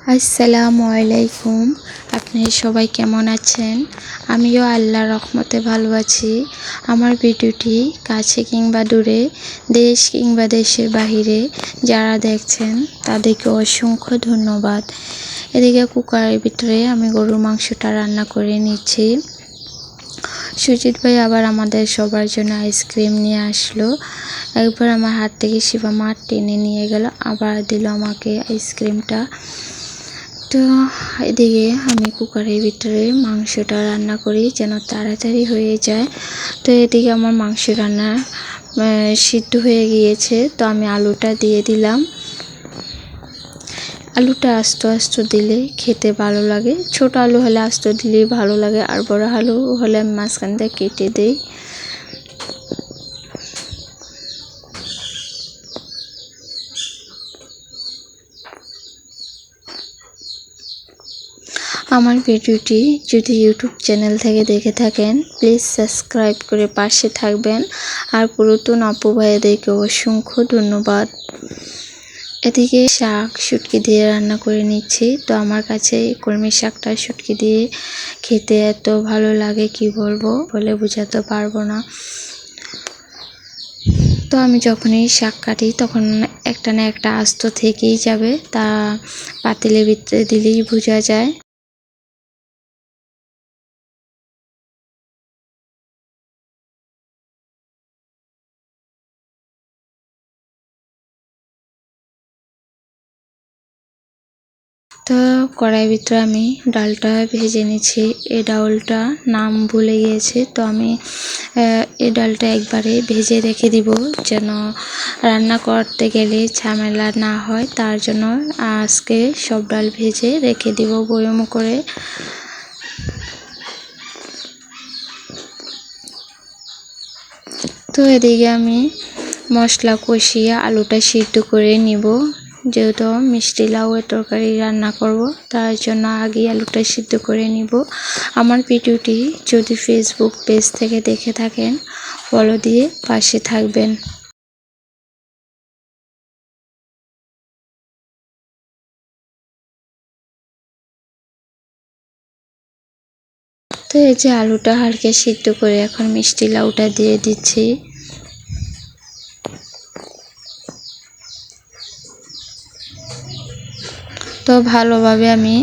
আসসালামু আলাইকুম। আপনি সবাই কেমন আছেন? আমিও আল্লাহ রহমতে ভালো আছি। আমার ভিডিওটি কাছে কিংবা দূরে, দেশ কিংবা দেশের বাহিরে যারা দেখছেন, তাদেরকে অসংখ্য ধন্যবাদ। এদিকে কুকারের ভিতরে আমি গরুর মাংসটা রান্না করে নিচ্ছি। সুজিত ভাই আবার আমাদের সবার জন্য আইসক্রিম নিয়ে আসলো। একবার আমার হাত থেকে শিবা মাঠ টেনে নিয়ে গেল, আবার দিল আমাকে আইসক্রিমটা। তো এদিকে আমি কুকারের ভিতরে মাংসটা রান্না করি যেন তাড়াতাড়ি হয়ে যায়। তো এদিকে আমার মাংস রান্না সিদ্ধ হয়ে গিয়েছে। তো আমি আলুটা দিয়ে দিলাম। আলুটা আস্ত আস্ত দিলে খেতে ভালো লাগে। ছোট আলু হলে আস্ত দিলেই ভালো লাগে। আর বড় আলু হলে আমি মাঝখান কেটে দিই। আমার ভিডিওটি যদি ইউটিউব চ্যানেল থেকে দেখে থাকেন প্লিজ সাবস্ক্রাইব করে পাশে থাকবেন। আর পুরাতন আপু ভাইদেরকে অসংখ্য ধন্যবাদ। এদিকে শাক শুটকি দিয়ে রান্না করে নিচ্ছি। তো আমার কাছে কলমি শাকটা শুটকি দিয়ে খেতে এত ভালো লাগে, কি বলব? বলে বোঝাতে পারব না। তো আমি যখনই শাক কাটি, তখন একটা না একটা আস্ত থেকেই যাবে। তা পাতিলে ভিতরে দিলেই বোঝা যায়। কড়াই ভিতরে আমি ডালটা ভেজে নিয়েছি। এই ডালটা নাম ভুলে গিয়েছে, তো আমি এই ডালটা একবারে ভেজে রেখে দিব যেন রান্না করতে গেলে ঝামেলা না হয়। তার জন্য আজকে সব ডাল ভেজে রেখে দিব বয়ম করে। তো এদিকে আমি মশলা কষিয়ে আলুটা সিদ্ধ করে নিব। যেহেতু মিষ্টি লাউয়ের তরকারি রান্না করব, তার জন্য আগে আলুটা সিদ্ধ করে নিব। আমার ভিডিওটি যদি ফেসবুক পেজ থেকে দেখে থাকেন ফলো দিয়ে পাশে থাকবেন। তো এই যে আলুটা হালকা সিদ্ধ করে এখন মিষ্টি লাউটা দিয়ে দিচ্ছি। তো ভালোভাবে আমি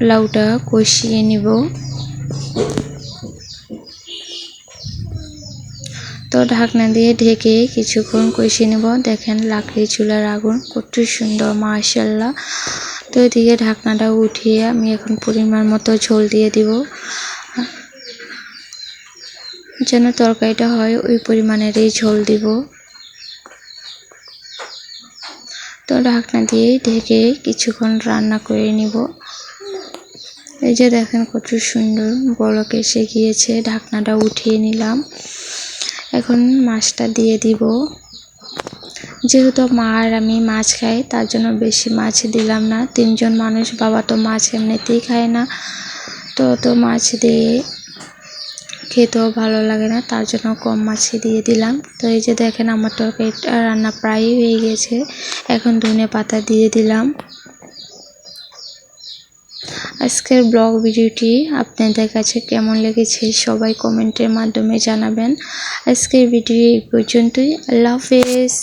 লাউটা কষিয়ে নিব। তো ঢাকনা দিয়ে ঢেকে কিছুক্ষণ কষিয়ে নেব। দেখেন লাকড়ি চুলার আগুন কত সুন্দর মাশাল্লাহ তো এদিকে ঢাকনাটা উঠিয়ে আমি এখন পরিমাণ মতো ঝোল দিয়ে দিব। যেন তরকারিটা হয় ওই পরিমাণেরই ঝোল দিব। তো ঢাকনা দিয়ে ঢেকে কিছুক্ষণ রান্না করে নিব। এই যে দেখেন কত সুন্দর বলক এসে গিয়েছে, ঢাকনাটা উঠিয়ে নিলাম। এখন মাছটা দিয়ে দিব। যেহেতু মা আর আমি মাছ খাই, তার জন্য বেশি মাছ দিলাম না। তিনজন মানুষ, বাবা তো মাছ এমনিতেই খায় না। তো তো মাছ দিয়ে খেতেও ভালো লাগে না, তার জন্য কম মাছই দিয়ে দিলাম। তো এই যে দেখেন আমার তরকারিটা রান্না প্রায়ই হয়ে গেছে। এখন ধনে পাতা দিয়ে দিলাম। আজকের ব্লগ ভিডিওটি আপনাদের কাছে কেমন লেগেছে সবাই কমেন্টের মাধ্যমে জানাবেন। আজকের ভিডিও এই পর্যন্তই, আল্লাহ হাফেজ।